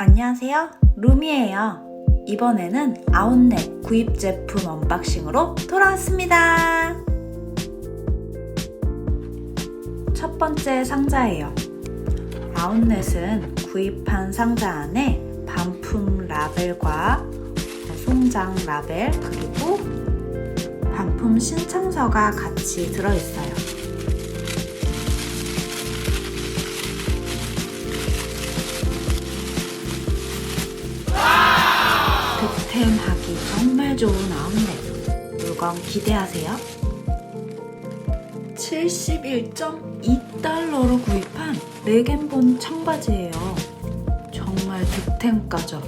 안녕하세요. 루미예요. 이번에는 아웃넷 구입 제품 언박싱으로 돌아왔습니다. 첫 번째 상자예요. 아웃넷은 구입한 상자 안에 반품 라벨과 송장 라벨 그리고 반품 신청서가 같이 들어있어요. 득템하기 정말 좋은 아웃렛 물건 기대하세요. 71.2달러로 구입한 레겐본 청바지예요. 정말 득템가죠.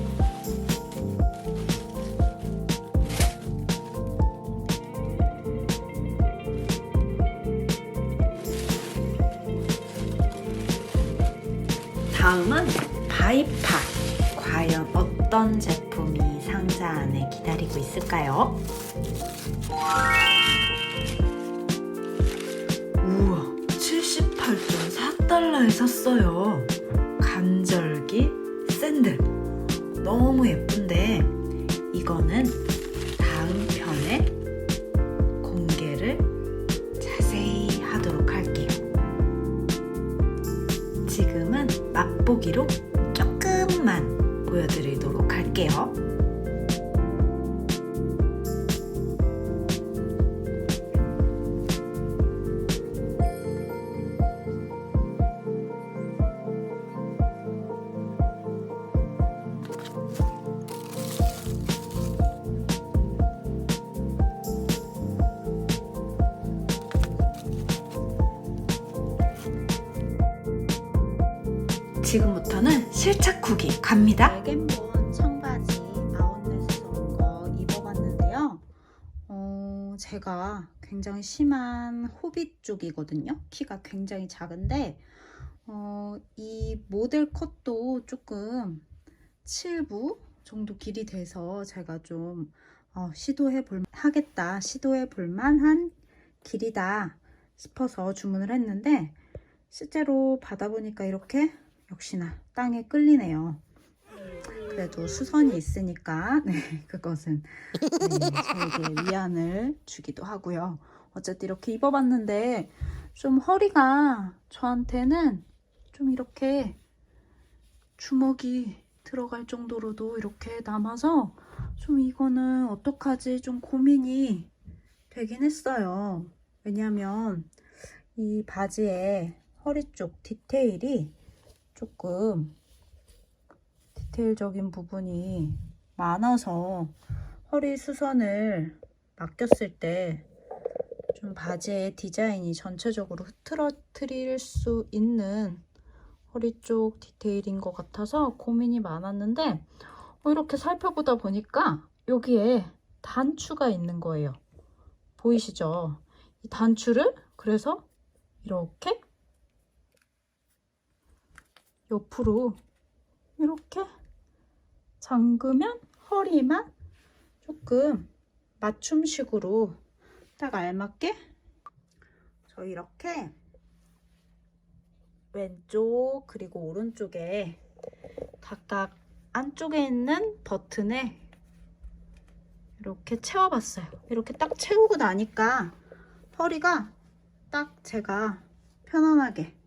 다음은 바이파 과연 어떤 제품이 상자 안에 기다리고 있을까요? 우와, 78.4달러에 샀어요. 간절기 샌들. 너무 예쁜데, 이거는 다음 편에 공개를 자세히 하도록 할게요. 지금은 맛보기로 조금만 보여드리도록 할게요. 지금부터는 실착 후기 갑니다. 레겐본 청바지 아웃렛에서 온 거 입어봤는데요. 어, 제가 굉장히 심한 호빗 쪽이거든요. 키가 굉장히 작은데 어, 이 모델 컷도 조금 7부 정도 길이 돼서 제가 좀 어, 시도해 볼 하겠다 시도해 볼 만한 길이다 싶어서 주문을 했는데 실제로 받아보니까 이렇게 역시나 땅에 끌리네요. 그래도 수선이 있으니까 네, 그것은 네, 저에게 위안을 주기도 하고요. 어쨌든 이렇게 입어봤는데 좀 허리가 저한테는 좀 이렇게 주먹이 들어갈 정도로도 이렇게 남아서 좀 이거는 어떡하지 좀 고민이 되긴 했어요. 왜냐면 이 바지의 허리 쪽 디테일이 조금 디테일적인 부분이 많아서 허리 수선을 맡겼을 때 좀 바지의 디자인이 전체적으로 흐트러뜨릴 수 있는 허리 쪽 디테일인 것 같아서 고민이 많았는데 어, 이렇게 살펴보다 보니까 여기에 단추가 있는 거예요. 보이시죠? 이 단추를 그래서 이렇게 옆으로 이렇게 잠그면 허리만 조금 맞춤식으로 딱 알맞게 저 이렇게 왼쪽 그리고 오른쪽에 각각 안쪽에 있는 버튼에 이렇게 채워봤어요. 이렇게 딱 채우고 나니까 허리가 딱 제가 편안하게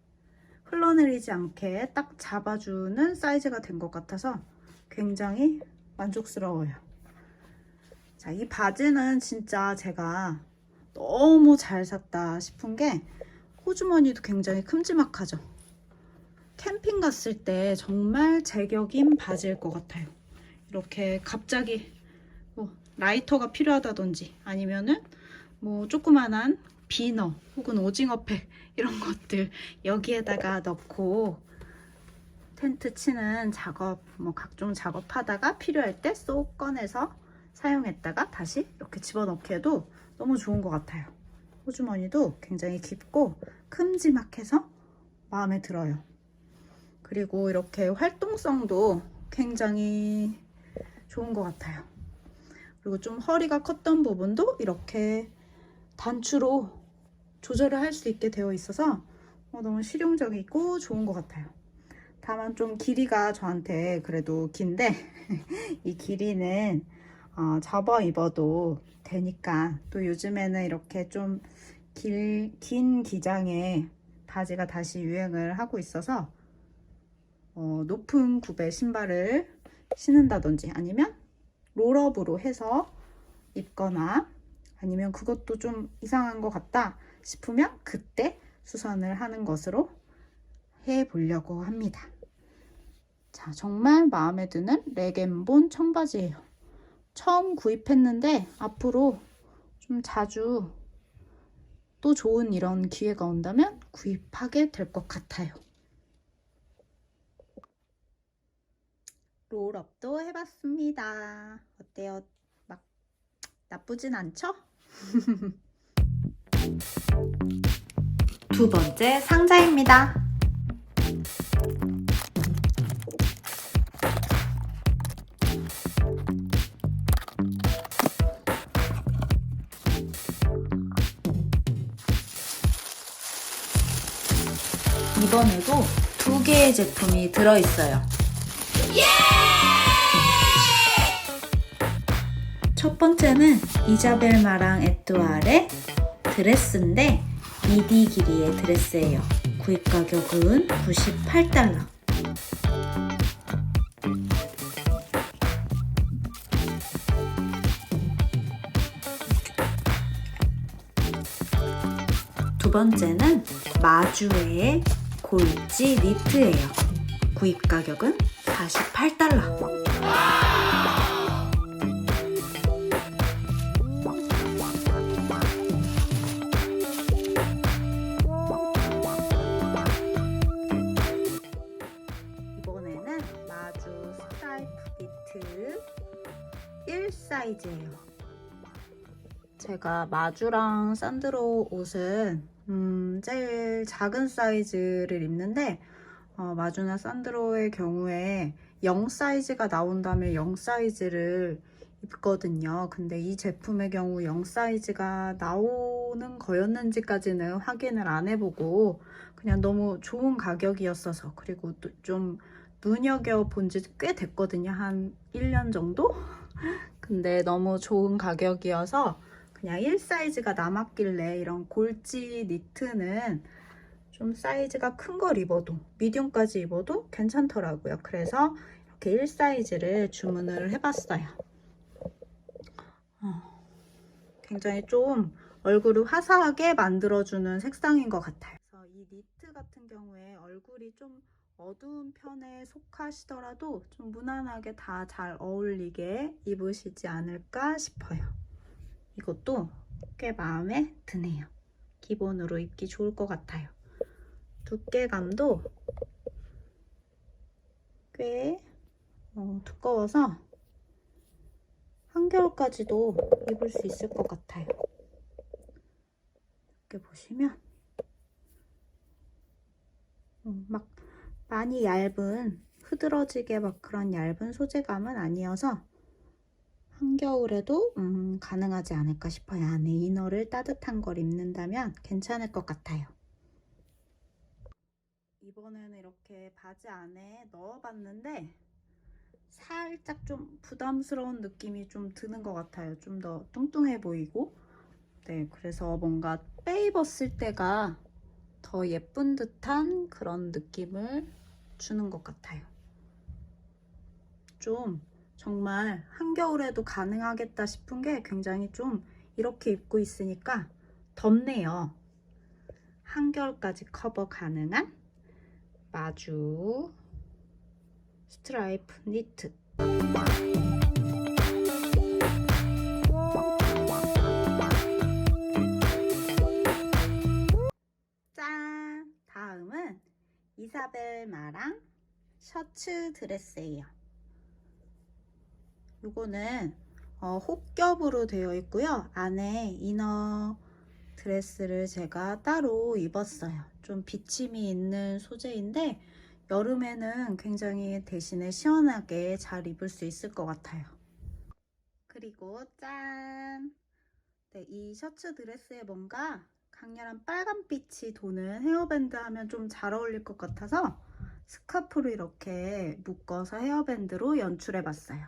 흘러내리지 않게 딱 잡아주는 사이즈가 된 것 같아서 굉장히 만족스러워요. 자, 이 바지는 진짜 제가 너무 잘 샀다 싶은 게 호주머니도 굉장히 큼지막하죠. 캠핑 갔을 때 정말 제격인 바지일 것 같아요. 이렇게 갑자기 뭐 라이터가 필요하다든지 아니면은 뭐 조그만한 비너 혹은 오징어팩 이런 것들 여기에다가 넣고 텐트 치는 작업 뭐 각종 작업하다가 필요할 때 쏙 꺼내서 사용했다가 다시 이렇게 집어넣기에도 너무 좋은 것 같아요. 호주머니도 굉장히 깊고 큼지막해서 마음에 들어요. 그리고 이렇게 활동성도 굉장히 좋은 것 같아요. 그리고 좀 허리가 컸던 부분도 이렇게 단추로 조절을 할 수 있게 되어 있어서 어, 너무 실용적이고 좋은 것 같아요. 다만 좀 길이가 저한테 그래도 긴데 이 길이는 어, 접어 입어도 되니까 또 요즘에는 이렇게 좀 길, 긴 기장의 바지가 다시 유행을 하고 있어서 어, 높은 굽의 신발을 신는다든지 아니면 롤업으로 해서 입거나 아니면 그것도 좀 이상한 것 같다 싶으면 그때 수선을 하는 것으로 해 보려고 합니다. 자, 정말 마음에 드는 레겐본 청바지예요. 처음 구입했는데 앞으로 좀 자주 또 좋은 이런 기회가 온다면 구입하게 될 것 같아요. 롤업도 해봤습니다. 어때요? 막 나쁘진 않죠? 두 번째 상자입니다. 이번에도 두 개의 제품이 들어있어요. 첫 번째는 이자벨 마랑 에뚜알의 드레스인데 미디 길이의 드레스예요. 구입 가격은 98달러. 두 번째는 마주의 골지 니트예요. 구입 가격은 48달러. 제가 마주랑 산드로 옷은 음, 제일 작은 사이즈를 입는데 어, 마주나 산드로의 경우에 0 사이즈가 나온다면 0 사이즈를 입거든요. 근데 이 제품의 경우 0 사이즈가 나오는 거였는지까지는 확인을 안 해보고 그냥 너무 좋은 가격이었어서 그리고 또 좀 눈여겨 본 지 꽤 됐거든요. 한 1년 정도? 근데 너무 좋은 가격이어서 그냥 1 사이즈가 남았길래 이런 골지 니트는 좀 사이즈가 큰 걸 입어도 미디움까지 입어도 괜찮더라고요. 그래서 이렇게 1 사이즈를 주문을 해봤어요. 어, 굉장히 좀 얼굴을 화사하게 만들어주는 색상인 것 같아요. 그래서 이 니트 같은 경우에 얼굴이 좀 어두운 편에 속하시더라도 좀 무난하게 다 잘 어울리게 입으시지 않을까 싶어요. 이것도 꽤 마음에 드네요. 기본으로 입기 좋을 것 같아요. 두께감도 꽤 어, 두꺼워서 한겨울까지도 입을 수 있을 것 같아요. 이렇게 보시면 음, 막 많이 얇은 흐드러지게 막 그런 얇은 소재감은 아니어서 한겨울에도 음, 가능하지 않을까 싶어요. 안에 이너를 따뜻한 걸 입는다면 괜찮을 것 같아요. 이번에는 이렇게 바지 안에 넣어봤는데 살짝 좀 부담스러운 느낌이 좀 드는 것 같아요. 좀 더 뚱뚱해 보이고 네, 그래서 뭔가 빼 입었을 때가 더 예쁜 듯한 그런 느낌을 주는 것 같아요. 좀 정말 한겨울에도 가능하겠다 싶은 게 굉장히 좀 이렇게 입고 있으니까 덥네요. 한겨울까지 커버 가능한 마주 스트라이프 니트 짠! 다음은 이사벨 마랑 셔츠 드레스예요. 이거는 어, 혹겹으로 되어 있고요. 안에 이너 드레스를 제가 따로 입었어요. 좀 비침이 있는 소재인데 여름에는 굉장히 대신에 시원하게 잘 입을 수 있을 것 같아요. 그리고 짠! 네, 이 셔츠 드레스에 뭔가 강렬한 빨간빛이 도는 헤어밴드 하면 좀 잘 어울릴 것 같아서 스카프로 이렇게 묶어서 헤어밴드로 연출해봤어요.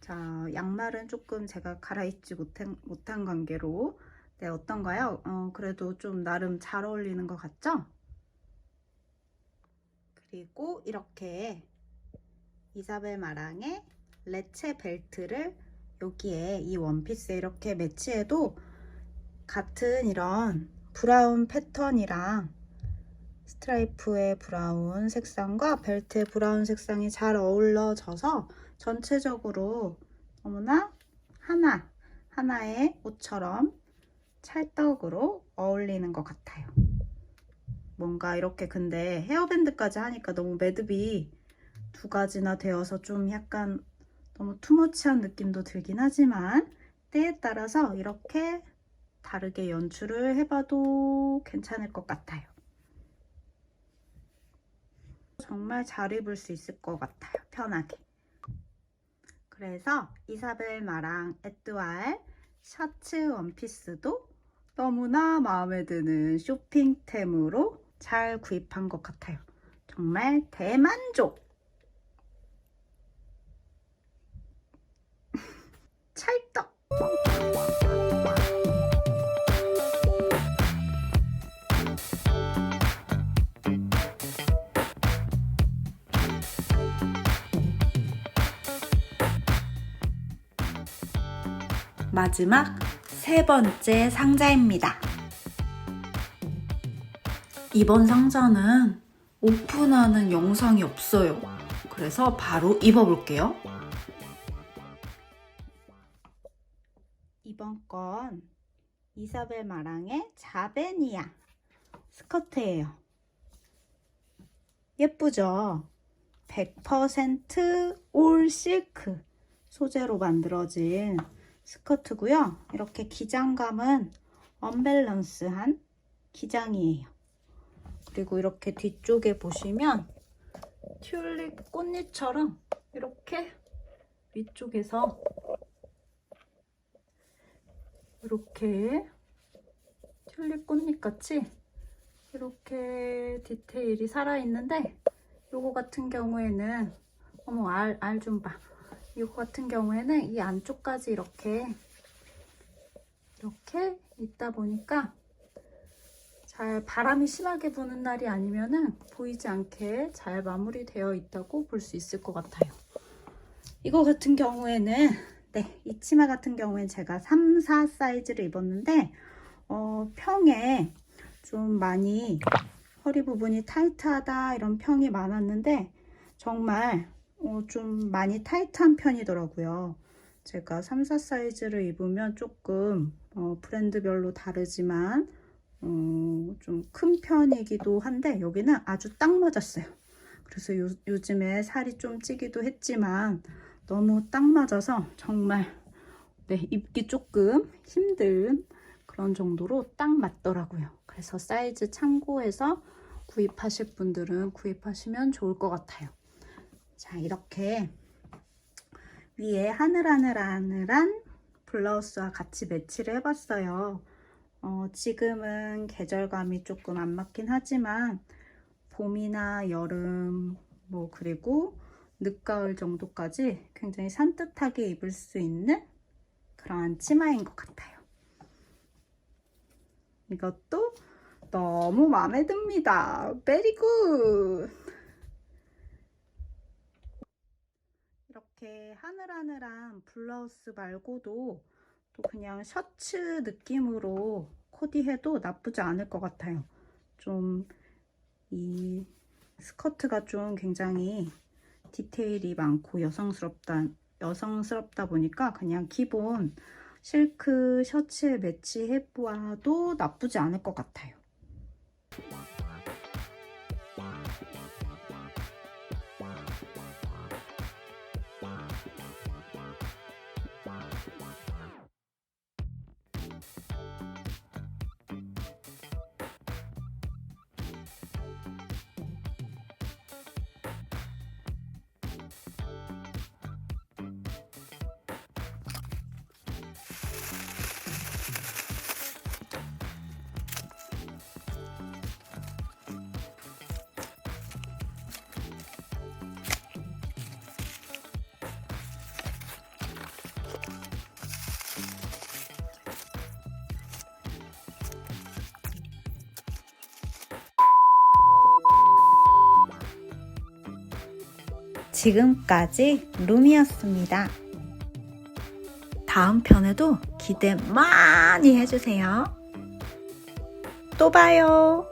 자, 양말은 조금 제가 갈아입지 못한, 못한 관계로 네, 어떤가요? 어, 그래도 좀 나름 잘 어울리는 것 같죠? 그리고 이렇게 이사벨 마랑의 레체 벨트를 여기에 이 원피스에 이렇게 매치해도 같은 이런 브라운 패턴이랑 스트라이프의 브라운 색상과 벨트의 브라운 색상이 잘 어우러져서 전체적으로 너무나 하나, 하나의 옷처럼 찰떡으로 어울리는 것 같아요. 뭔가 이렇게 근데 헤어밴드까지 하니까 너무 매듭이 두 가지나 되어서 좀 약간 너무 투머치한 느낌도 들긴 하지만 때에 따라서 이렇게 다르게 연출을 해봐도 괜찮을 것 같아요. 정말 잘 입을 수 있을 것 같아요. 편하게. 그래서 이사벨 마랑 에뚜알 셔츠 원피스도 너무나 마음에 드는 쇼핑템으로 잘 구입한 것 같아요. 정말 대만족! 찰떡! 마지막 세 번째 상자입니다. 이번 상자는 오픈하는 영상이 없어요. 그래서 바로 입어볼게요. 이번 건 이사벨 마랑의 자베니아 스커트예요. 예쁘죠? 100%올 실크 소재로 만들어진 스커트고요. 이렇게 기장감은 언밸런스한 기장이에요. 그리고 이렇게 뒤쪽에 보시면 튤립 꽃잎처럼 이렇게 위쪽에서 이렇게 튤립 꽃잎 같이 이렇게 디테일이 살아있는데 요거 같은 경우에는 어머 알 알 좀 봐. 이거 같은 경우에는 이 안쪽까지 이렇게 이렇게 있다 보니까 잘 바람이 심하게 부는 날이 아니면은 보이지 않게 잘 마무리되어 있다고 볼 수 있을 것 같아요. 이거 같은 경우에는 네, 이 치마 같은 경우엔 제가 3, 4 사이즈를 입었는데 어, 평에 좀 많이 허리 부분이 타이트하다 이런 평이 많았는데 정말 어, 좀 많이 타이트한 편이더라고요. 제가 3, 4 사이즈를 입으면 조금 어, 브랜드별로 다르지만 어, 좀큰 편이기도 한데 여기는 아주 딱 맞았어요. 그래서 요, 요즘에 살이 좀 찌기도 했지만 너무 딱 맞아서 정말 네, 입기 조금 힘든 그런 정도로 딱 맞더라고요. 그래서 사이즈 참고해서 구입하실 분들은 구입하시면 좋을 것 같아요. 자, 이렇게 위에 하늘하늘하늘한 블라우스와 같이 매치를 해봤어요. 어, 지금은 계절감이 조금 안 맞긴 하지만 봄이나 여름 뭐 그리고 늦가을 정도까지 굉장히 산뜻하게 입을 수 있는 그런 치마인 것 같아요. 이것도 너무 마음에 듭니다. 베리 굿! 이렇게 하늘하늘한 블라우스 말고도 또 그냥 셔츠 느낌으로 코디해도 나쁘지 않을 것 같아요. 좀 이 스커트가 좀 굉장히 디테일이 많고 여성스럽다 여성스럽다 보니까 그냥 기본 실크 셔츠에 매치해 보아도 나쁘지 않을 것 같아요. 지금까지 룸이었습니다. 다음 편에도 기대 많이 해주세요. 또 봐요.